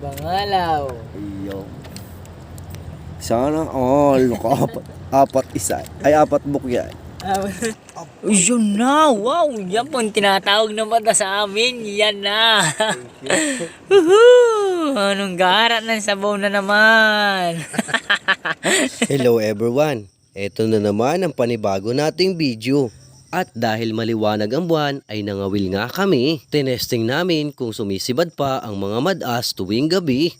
Bangalaw. Iyo. Sana all. Apat, apat isa. Ay, apat bukya. Yun na. Wow, yan po ang tinatawag na mata sa amin. Yan na. Woohoo! Anong garat ng sabaw na naman. Hello everyone. Ito na naman ang panibago nating video. At dahil maliwanag ang buwan ay nangawil nga kami. Tinesting namin kung sumisibad pa ang mga madas tuwing gabi.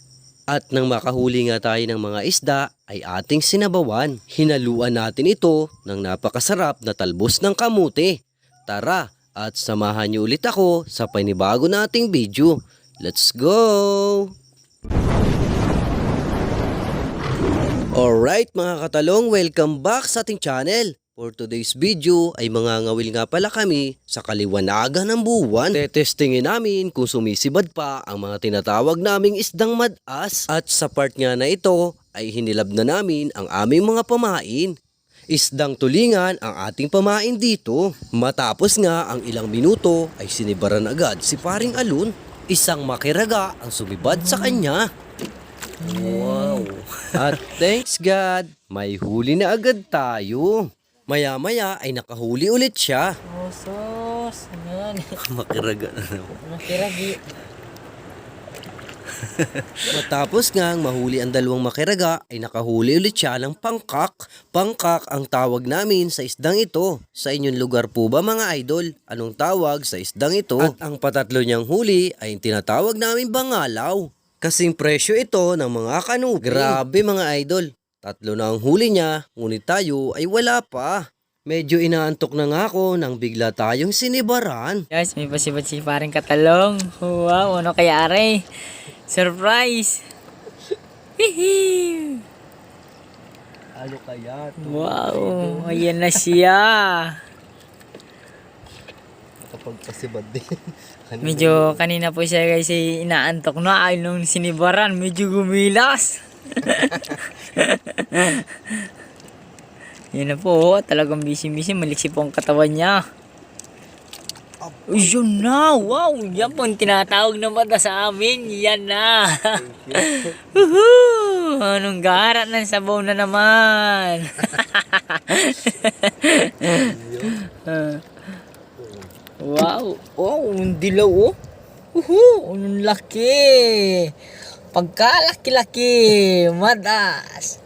At nang makahuli nga tayo ng mga isda ay ating sinabawan. Hinaluan natin ito ng napakasarap na talbos ng kamuti. Tara at samahan niyo ulit ako sa panibago nating video. Let's go! Alright mga katalong, welcome back sa ating channel. For today's video ay mga ngawil nga pala kami sa kaliwanagan ng buwan. Tetestingin namin kung sumisibad pa ang mga tinatawag naming isdang madas. At sa part nga na ito ay hinilab na namin ang aming mga pamain. Isdang tulingan ang ating pamain dito. Matapos nga ang ilang minuto ay sinibaran agad si paring alun. Isang makiraga ang sumibad sa kanya. Wow. At thanks God, may huli na agad tayo. Maya-maya ay nakahuli ulit siya. Oh, sos. Yan. Makiraga na naman. Nakiragi. Matapos nga ang mahuli ang dalawang makiraga ay nakahuli ulit siya ng pangkak. Pangkak ang tawag namin sa isdang ito. Sa inyong lugar po ba mga idol? Anong tawag sa isdang ito? At ang patatlo niyang huli ay tinatawag namin bangalaw. Kasing presyo ito ng mga kanupi. Grabe mga idol. Tatlo na ang huli niya, ngunit tayo ay wala pa. Medyo inaantok na nga ako nang bigla tayong sinibaran. Guys, may pasibad si paring katalong. Wow, ano kaya are? Surprise! Hihi! Ano kaya? Wow, ayan na siya. Kapag pasibad din. Medyo kanina po siya guys ay inaantok na ay nung sinibaran, medyo gumilas. Yan na po, talagang busy-busy, maliksi po ang katawan niya. Yun na! Wow! Yan po ang tinatawag na mata sa amin. Yan na! Woohoo! Anong garat ng sabaw na naman? Wow! Oh, ang dilaw oh! Woohoo! Anong laki! Pagkalaki-laki! Madas!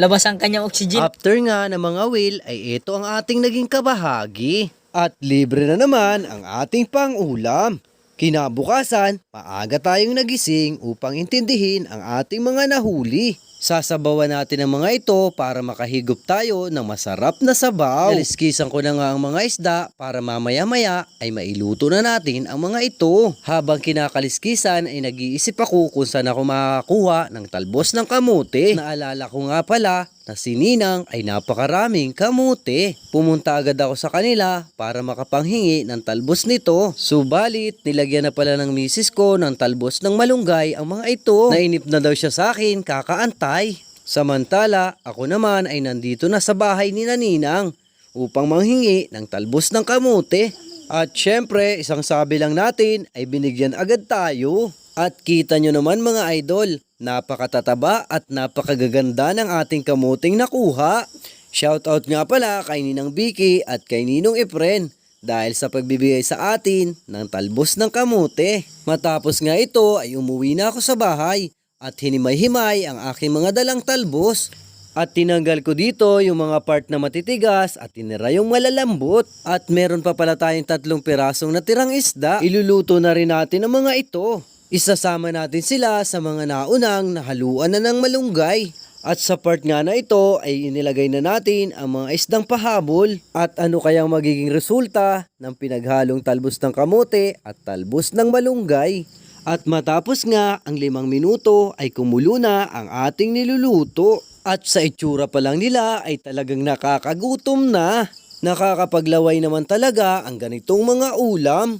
Labas ang kanyang oxygen. After nga ng mga whale ay ito ang ating naging kabahagi. At libre na naman ang ating pang-ulam. Kinabukasan, maaga tayong nagising upang intindihin ang ating mga nahuli. Sasabawan natin ang mga ito para makahigop tayo ng masarap na sabaw. Naliskisan ko na nga ang mga isda para mamaya-maya ay mailuto na natin ang mga ito. Habang kinakaliskisan ay nag-iisip ako kung saan ako makakakuha ng talbos ng kamote. Naalala ko nga pala na si Ninang ay napakaraming kamote. Pumunta agad ako sa kanila para makapanghingi ng talbos nito. Subalit, nilagyan na pala ng misis ko ng talbos ng malunggay ang mga ito. Nainip na daw siya sa akin, kakaantay. Samantala, ako naman ay nandito na sa bahay ni Naninang upang manghingi ng talbos ng kamote. At syempre, isang sabi lang natin ay binigyan agad tayo. At kita nyo naman mga idol, napakatataba at napakagaganda ng ating kamuting nakuha. Shoutout nga pala kay Ninang Vicky at kay Ninong Efren dahil sa pagbibigay sa atin ng talbos ng kamute. Matapos nga ito ay umuwi na ako sa bahay at hinimay-himay ang aking mga dalang talbos. At tinanggal ko dito yung mga part na matitigas at tinira yung malalambot. At meron pa pala tayong tatlong pirasong natirang isda. Iluluto na rin natin ang mga ito. Isasama natin sila sa mga naunang nahaluan na ng malunggay. At sa part nga na ito ay inilagay na natin ang mga isdang pahabol at ano kayang magiging resulta ng pinaghalong talbos ng kamote at talbos ng malunggay. At matapos nga ang limang minuto ay kumulo na ang ating niluluto. At sa itsura pa lang nila ay talagang nakakagutom na. Nakakapaglaway naman talaga ang ganitong mga ulam.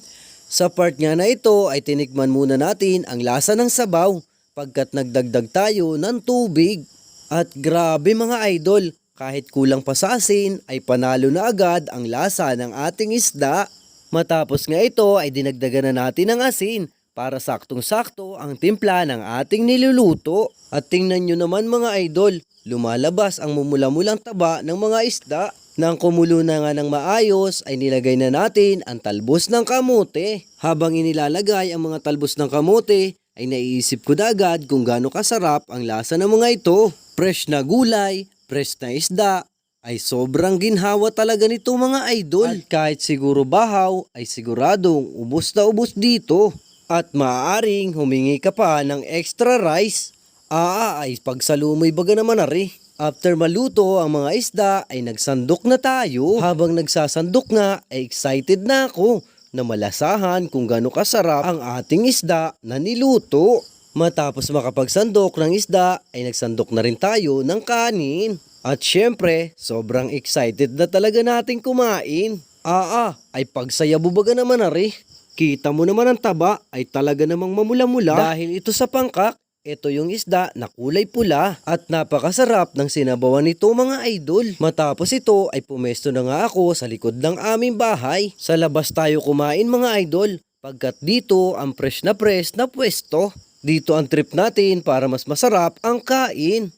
Sa part nga na ito ay tinikman muna natin ang lasa ng sabaw pagkat nagdagdag tayo ng tubig. At grabe mga idol, kahit kulang pa sa asin ay panalo na agad ang lasa ng ating isda. Matapos nga ito ay dinagdagan na natin ng asin para saktong-sakto ang timpla ng ating niluluto. At tingnan nyo naman mga idol, lumalabas ang mumula-mulang taba ng mga isda. Nang kumulo na nga ng maayos ay nilagay na natin ang talbos ng kamote. Habang inilalagay ang mga talbos ng kamote ay naiisip ko na agad kung gaano kasarap ang lasa ng mga ito. Fresh na gulay, fresh na isda, ay sobrang ginhawa talaga nito mga idol. At kahit siguro bahaw, ay siguradong ubos na ubos dito. At maaaring humingi ka pa ng extra rice. Aa ay pagsalumoy baga naman ari. After maluto ang mga isda ay nagsandok na tayo. Habang nagsasandok nga ay excited na ako na malasahan kung gaano kasarap ang ating isda na niluto. Matapos makapagsandok ng isda ay nagsandok na rin tayo ng kanin. At syempre, sobrang excited na talaga nating kumain. Aa, ay pagsayabo baga naman ari. Kita mo naman ang taba ay talaga namang mamula-mula. Dahil ito sa pangkak, ito yung isda na kulay pula at napakasarap ng sinabawan nito mga idol. Matapos ito ay pumesto na nga ako sa likod ng aming bahay. Sa labas tayo kumain mga idol pagkat dito ang fresh na fresh na pwesto. Dito ang trip natin para mas masarap ang kain.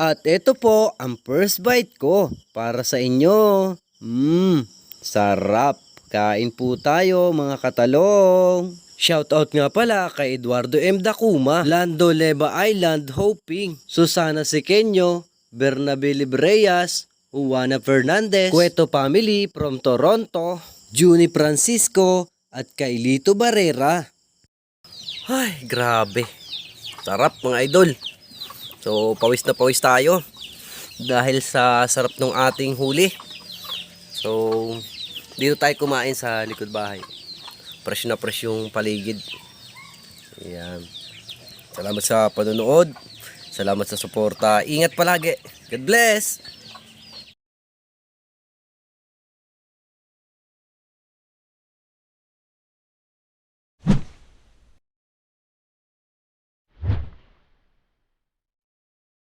At ito po ang first bite ko para sa inyo. Mmm, sarap. Kain po tayo mga katalong. Shoutout nga pala kay Eduardo M. Dacuma, Lando Leva Island Hoping, Susana Sequeño, Bernabe Libreas, Juana Fernandez, Cueto Family from Toronto, Juni Francisco, at kay Lito Barrera. Ay, grabe. Sarap mga idol. So, pawis na pawis tayo dahil sa sarap ng ating huli. So, dito tayo kumain sa likod bahay. Fresh na fresh yung paligid. Ayan. Salamat sa panonood. Salamat sa suporta. Ingat palagi. God bless!